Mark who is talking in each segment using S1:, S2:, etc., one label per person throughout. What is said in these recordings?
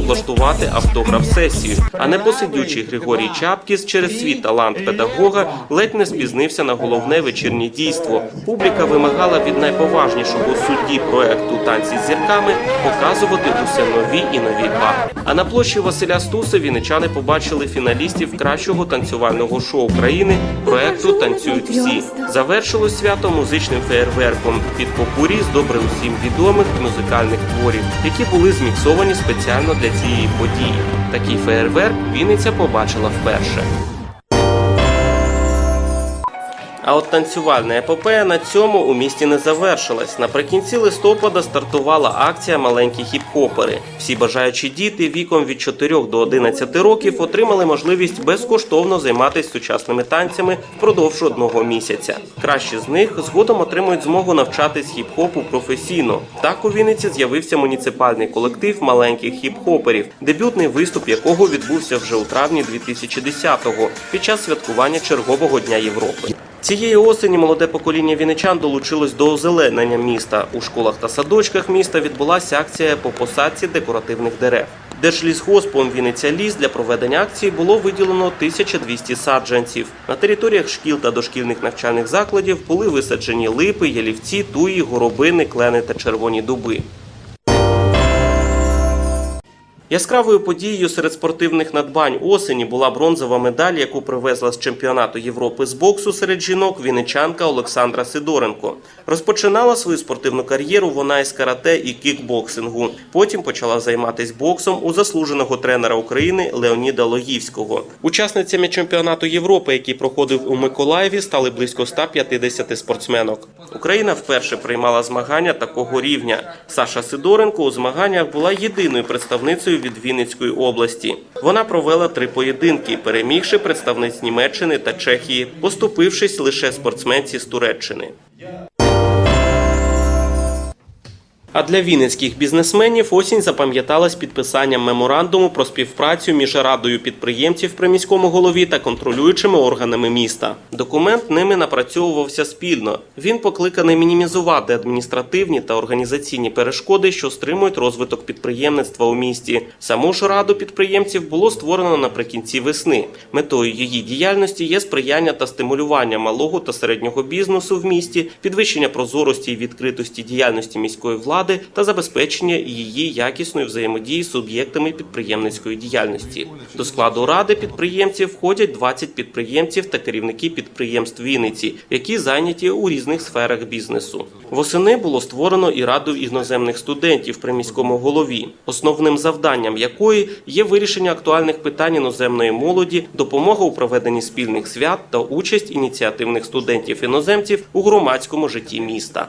S1: влаштувати автограф-сесію. А непосидючий Григорій Чапкіс через свій талант педагога ледь не спізнився на головне вечірнє дійство. Публіка вимагала від найповажнішого судді проекту танці з зірками показувати усе нові і нові па. А на площі Василя Стуса вінничани побачили фіналістів кращого танцювального шоу країни проекту Танцюють всі. Завершилось свято музичним феєрверком під попурі з добре усім відомих музикальних творів, які були зміксовані спеціально для цієї події. Такий феєрверк Вінниця побачила вперше. А от танцювальна епопея на цьому у місті не завершилась. Наприкінці листопада стартувала акція Маленькі хіп-хопери. Всі бажаючі діти віком від 4 до 11 років отримали можливість безкоштовно займатися сучасними танцями впродовж одного місяця. Кращі з них згодом отримують змогу навчатись хіп-хопу професійно. Так у Вінниці з'явився муніципальний колектив маленьких хіп-хоперів, дебютний виступ якого відбувся вже у травні 2010-го під час святкування чергового дня Європи. Цієї осені молоде покоління вінничан долучилось до озеленення міста. У школах та садочках міста відбулася акція по посадці декоративних дерев. Держлісгоспом Вінниця Ліс для проведення акції було виділено 1200 саджанців. На територіях шкіл та дошкільних навчальних закладів були висаджені липи, ялівці, туї, горобини, клени та червоні дуби. Яскравою подією серед спортивних надбань осені була бронзова медаль, яку привезла з чемпіонату Європи з боксу серед жінок вінничанка Олександра Сидоренко. Розпочинала свою спортивну кар'єру вона із карате і кікбоксингу. Потім почала займатися боксом у заслуженого тренера України Леоніда Логівського. Учасницями чемпіонату Європи, який проходив у Миколаєві, стали близько 150 спортсменок. Україна вперше приймала змагання такого рівня. Саша Сидоренко у змаганнях була єдиною представницею від Вінницької області. Вона провела три поєдинки, перемігши представниць Німеччини та Чехії, поступившись лише спортсменці з Туреччини. А для вінницьких бізнесменів осінь запам'яталась підписанням меморандуму про співпрацю між радою підприємців при міському голові та контролюючими органами міста. Документ ними напрацьовувався спільно. Він покликаний мінімізувати адміністративні та організаційні перешкоди, що стримують розвиток підприємництва у місті. Саму ж раду підприємців було створено наприкінці весни. Метою її діяльності є сприяння та стимулювання малого та середнього бізнесу в місті, підвищення прозорості і відкритості діяльності міської влади та забезпечення її якісної взаємодії з суб'єктами підприємницької діяльності. До складу ради підприємців входять 20 підприємців та керівники підприємств Вінниці, які зайняті у різних сферах бізнесу. Восени було створено і раду іноземних студентів при міському голові, основним завданням якої є вирішення актуальних питань іноземної молоді, допомога у проведенні спільних свят та участь ініціативних студентів іноземців у громадському житті міста.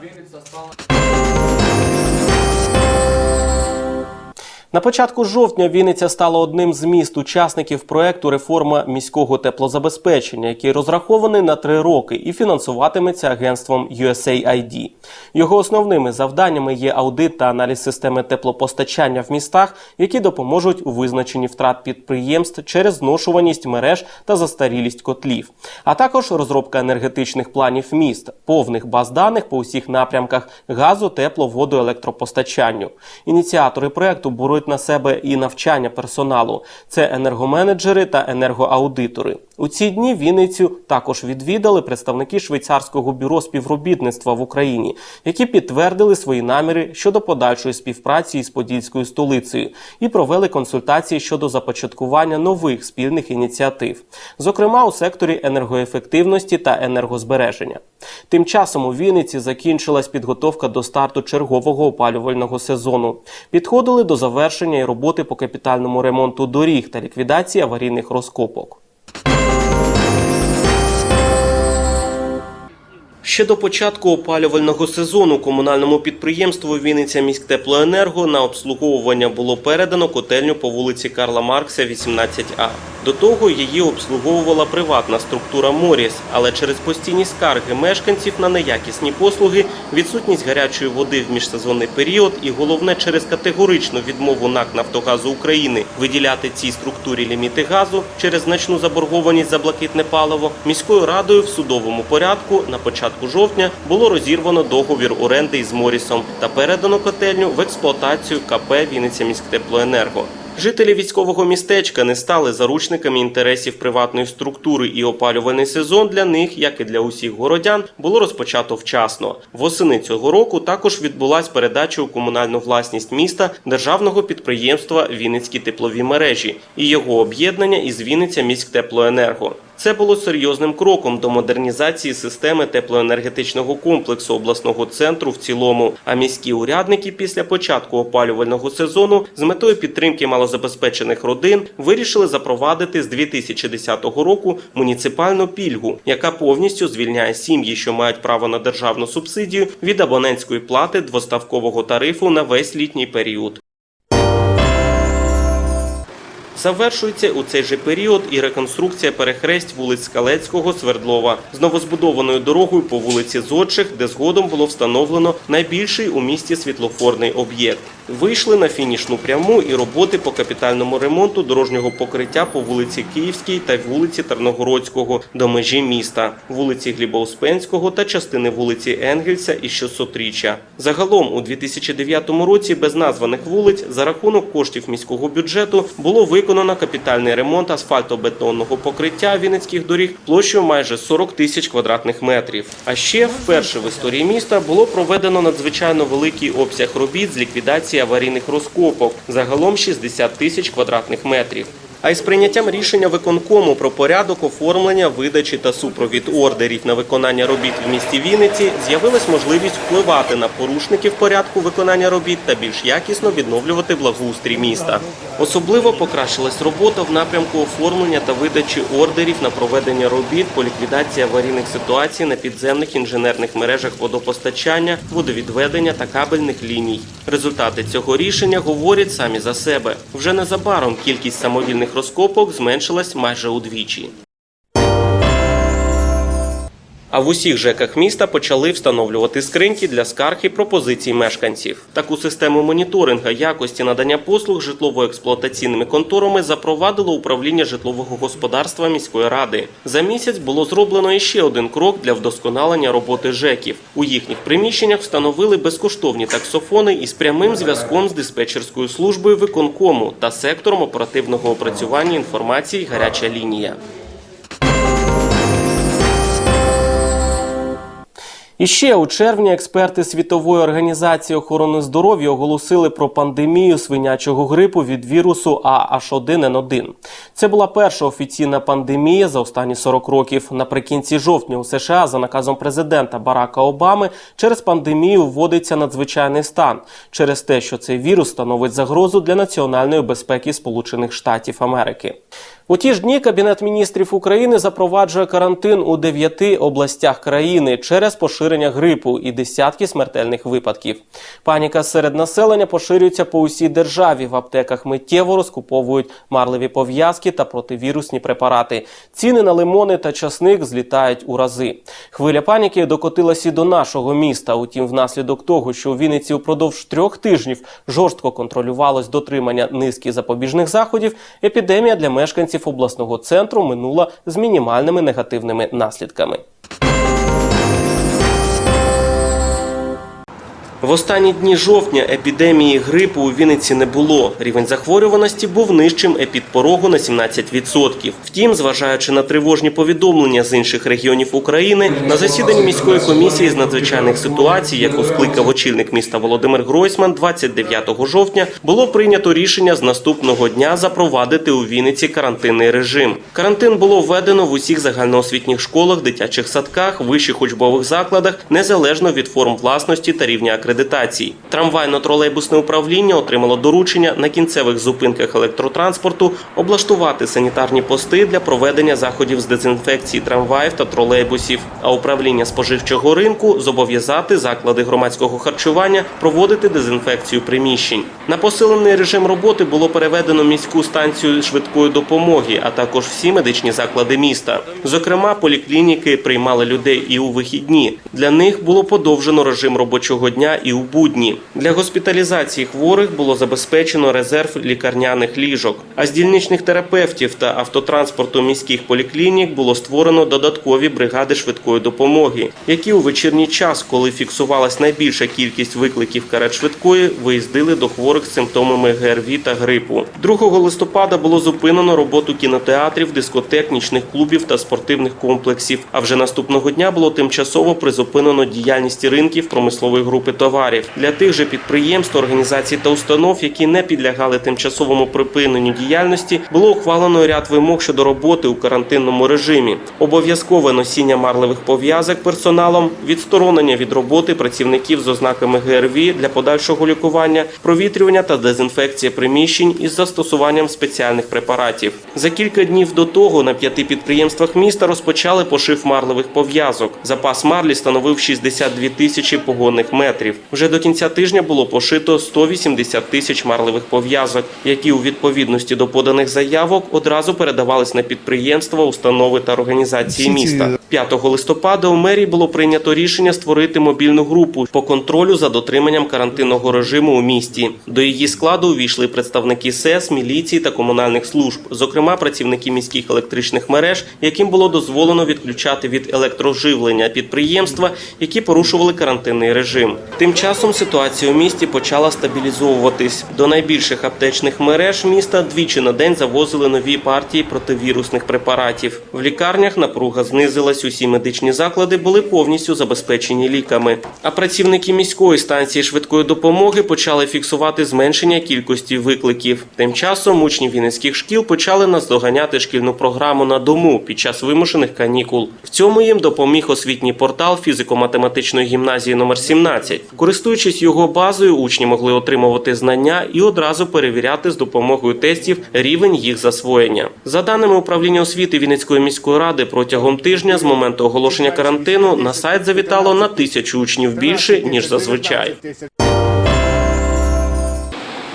S1: На початку жовтня Вінниця стала одним з міст учасників проекту реформа міського теплозабезпечення, який розрахований на три роки і фінансуватиметься агентством USAID. Його основними завданнями є аудит та аналіз системи теплопостачання в містах, які допоможуть у визначенні втрат підприємств через зношуваність мереж та застарілість котлів, а також розробка енергетичних планів міст, повних баз даних по усіх напрямках газу, тепло, воду, електропостачанню. Ініціатори проекту беруть на себе і навчання персоналу. Це енергоменеджери та енергоаудитори. У ці дні Вінницю також відвідали представники швейцарського бюро співробітництва в Україні, які підтвердили свої наміри щодо подальшої співпраці із подільською столицею і провели консультації щодо започаткування нових спільних ініціатив, зокрема у секторі енергоефективності та енергозбереження. Тим часом у Вінниці закінчилась підготовка до старту чергового опалювального сезону. Підходили до завершення і роботи по капітальному ремонту доріг та ліквідації аварійних розкопок. Ще до початку опалювального сезону комунальному підприємству Вінниця міськтеплоенерго на обслуговування було передано котельню по вулиці Карла Маркса, 18А. До того її обслуговувала приватна структура Моріс, але через постійні скарги мешканців на неякісні послуги, відсутність гарячої води в міжсезонний період і головне через категоричну відмову НАК Нафтогазу України виділяти цій структурі ліміти газу через значну заборгованість за блакитне паливо, міською радою в судовому порядку на початку жовтня було розірвано договір оренди із Морісом та передано котельню в експлуатацію КП Вінниця міськтеплоенерго. Жителі військового містечка не стали заручниками інтересів приватної структури, і опалювальний сезон для них, як і для усіх городян, було розпочато вчасно. Восени цього року також відбулась передача у комунальну власність міста державного підприємства Вінницькі теплові мережі і його об'єднання із Вінниця міськтеплоенерго. Це було серйозним кроком до модернізації системи теплоенергетичного комплексу обласного центру в цілому. А міські урядники після початку опалювального сезону з метою підтримки малозабезпечених родин вирішили запровадити з 2010 року муніципальну пільгу, яка повністю звільняє сім'ї, що мають право на державну субсидію від абонентської плати двоставкового тарифу на весь літній період. Завершується у цей же період і реконструкція перехресть вулиць Скалецького, Свердлова з новозбудованою дорогою по вулиці Зодчих, де згодом було встановлено найбільший у місті світлофорний об'єкт. Вийшли на фінішну пряму і роботи по капітальному ремонту дорожнього покриття по вулиці Київській та вулиці Тарногородського до межі міста, вулиці Глібоуспенського та частини вулиці Енгельса і 600-річчя. Загалом у 2009 році без названих вулиць за рахунок коштів міського бюджету було виконано капітальний ремонт асфальтобетонного покриття Вінницьких доріг площею майже 40 тисяч квадратних метрів. А ще вперше в історії міста було проведено надзвичайно великий обсяг робіт з ліквідації аварійних розкопок, загалом 60 тисяч квадратних метрів. А із прийняттям рішення виконкому про порядок оформлення, видачі та супровід ордерів на виконання робіт в місті Вінниці з'явилась можливість впливати на порушників порядку виконання робіт та більш якісно відновлювати благоустрій міста. Особливо покращилась робота в напрямку оформлення та видачі ордерів на проведення робіт по ліквідації аварійних ситуацій на підземних інженерних мережах водопостачання, водовідведення та кабельних ліній. Результати цього рішення говорять самі за себе. Вже незабаром кількість самовільних розкопок зменшилась майже удвічі. А в усіх ЖЕКах міста почали встановлювати скриньки для скарг і пропозицій мешканців. Таку систему моніторинга якості надання послуг житлово-експлуатаційними конторами запровадило управління житлового господарства міської ради. За місяць було зроблено іще один крок для вдосконалення роботи ЖЕКів. У їхніх приміщеннях встановили безкоштовні таксофони із прямим зв'язком з диспетчерською службою виконкому та сектором оперативного опрацювання інформації гаряча лінія. І ще у червні експерти світової організації охорони здоров'я оголосили про пандемію свинячого грипу від вірусу AH1N1. Це була перша офіційна пандемія за останні 40 років. Наприкінці жовтня у США за наказом президента Барака Обами через пандемію вводиться надзвичайний стан через те, що цей вірус становить загрозу для національної безпеки Сполучених Штатів Америки. У ті ж дні Кабінет міністрів України запроваджує карантин у дев'яти областях країни через поширення грипу і десятки смертельних випадків. Паніка серед населення поширюється по усій державі. В аптеках миттєво розкуповують марливі пов'язки та противірусні препарати. Ціни на лимони та часник злітають у рази. Хвиля паніки докотилась і до нашого міста. Утім, внаслідок того, що у Вінниці упродовж трьох тижнів жорстко контролювалось дотримання низки запобіжних заходів, епідемія для мешканців обласного центру минула з мінімальними негативними наслідками. В останні дні жовтня епідемії грипу у Вінниці не було. Рівень захворюваності був нижчим епідпорогу на 17%. Втім, зважаючи на тривожні повідомлення з інших регіонів України, на засіданні міської комісії з надзвичайних ситуацій, яку скликав очільник міста Володимир Гройсман, 29 жовтня було прийнято рішення з наступного дня запровадити у Вінниці карантинний режим. Карантин було введено в усіх загальноосвітніх школах, дитячих садках, вищих учбових закладах, незалежно від форм власності та рівня акредитації. Трамвайно-тролейбусне управління отримало доручення на кінцевих зупинках електротранспорту облаштувати санітарні пости для проведення заходів з дезінфекції трамваїв та тролейбусів. А управління споживчого ринку зобов'язати заклади громадського харчування проводити дезінфекцію приміщень. На посилений режим роботи було переведено міську станцію швидкої допомоги, а також всі медичні заклади міста. Зокрема, поліклініки приймали людей і у вихідні. Для них було подовжено режим робочого дня і у будні. Для госпіталізації хворих було забезпечено резерв лікарняних ліжок. А з дільничних терапевтів та автотранспорту міських поліклінік було створено додаткові бригади швидкої допомоги, які у вечірній час, коли фіксувалась найбільша кількість викликів карет швидкої, виїздили до хворих з симптомами ГРВІ та грипу. 2 листопада було зупинено роботу кінотеатрів, дискотек, нічних клубів та спортивних комплексів. А вже наступного дня було тимчасово призупинено діяльність ринків промислової групи товарів для тих же підприємств, організацій та установ, які не підлягали тимчасовому припиненню діяльності, було ухвалено ряд вимог щодо роботи у карантинному режимі. Обов'язкове носіння марлевих пов'язок персоналом, відсторонення від роботи працівників з ознаками ГРВІ для подальшого лікування, провітрювання та дезінфекція приміщень із застосуванням спеціальних препаратів. За кілька днів до того на п'яти підприємствах міста розпочали пошив марлевих пов'язок. Запас марлі становив 62 тисячі погонних метрів. Вже до кінця тижня було пошито 180 тисяч марлевих пов'язок, які у відповідності до поданих заявок одразу передавались на підприємства, установи та організації міста. 5 листопада у мерії було прийнято рішення створити мобільну групу по контролю за дотриманням карантинного режиму у місті. До її складу увійшли представники СЕС, міліції та комунальних служб, зокрема працівники міських електричних мереж, яким було дозволено відключати від електроживлення підприємства, які порушували карантинний режим. Тим часом ситуація у місті почала стабілізовуватись. До найбільших аптечних мереж міста двічі на день завозили нові партії противірусних препаратів. В лікарнях напруга знизилась. Усі медичні заклади були повністю забезпечені ліками. А працівники міської станції швидкої допомоги почали фіксувати зменшення кількості викликів. Тим часом учні вінницьких шкіл почали наздоганяти шкільну програму на дому під час вимушених канікул. В цьому їм допоміг освітній портал фізико-математичної гімназії номер 17. Користуючись його базою, учні могли отримувати знання і одразу перевіряти з допомогою тестів рівень їх засвоєння. За даними управління освіти Вінницької міської ради, протягом тижня з моменту оголошення карантину на сайт завітало на тисячу учнів більше ніж зазвичай.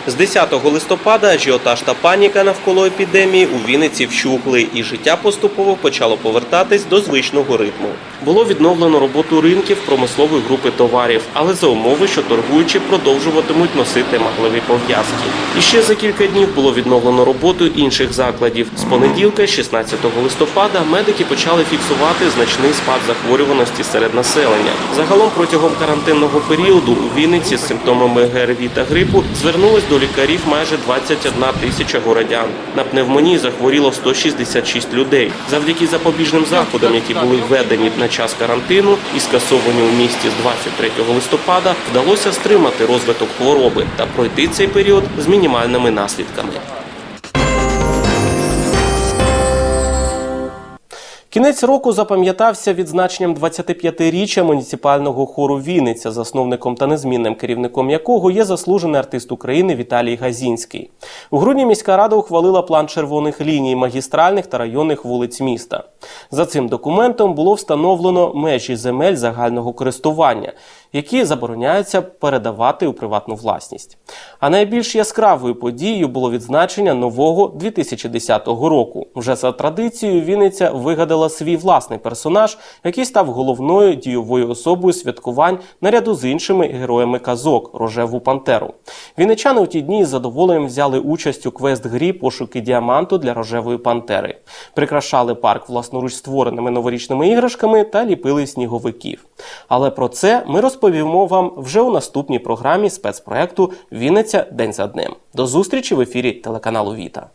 S1: З 10 листопада ажіотаж та паніка навколо епідемії у Вінниці вщухли, і життя поступово почало повертатись до звичного ритму. Було відновлено роботу ринків промислової групи товарів, але за умови, що торгуючі продовжуватимуть носити махливі пов'язки. І ще за кілька днів було відновлено роботу інших закладів. З понеділка, 16 листопада, медики почали фіксувати значний спад захворюваності серед населення. Загалом протягом карантинного періоду у Вінниці з симптомами ГРВІ та грипу звернулось до лікарів майже 21 тисяча городян. На пневмонії захворіло 166 людей. Завдяки запобіжним заходам, які були введені на час карантину і скасовані у місті з 23 листопада, вдалося стримати розвиток хвороби та пройти цей період з мінімальними наслідками. Кінець року запам'ятався відзначенням 25-річчя муніципального хору Вінниця, засновником та незмінним керівником якого є заслужений артист України Віталій Газінський. У грудні міська рада ухвалила план червоних ліній магістральних та районних вулиць міста. За цим документом було встановлено межі земель загального користування, які забороняються передавати у приватну власність. А найбільш яскравою подією було відзначення нового 2010 року. Вже за традицією Вінниця вигадала свій власний персонаж, який став головною дійовою особою святкувань наряду з іншими героями казок рожеву пантеру. Вінничани у ті дні з задоволенням взяли участь у квест-грі пошуки діаманту для рожевої пантери, прикрашали парк власноруч створеними новорічними іграшками та ліпили сніговиків. Але про це ми розповімо вам вже у наступній програмі спецпроекту Вінниця день за днем. До зустрічі в ефірі телеканалу Віта.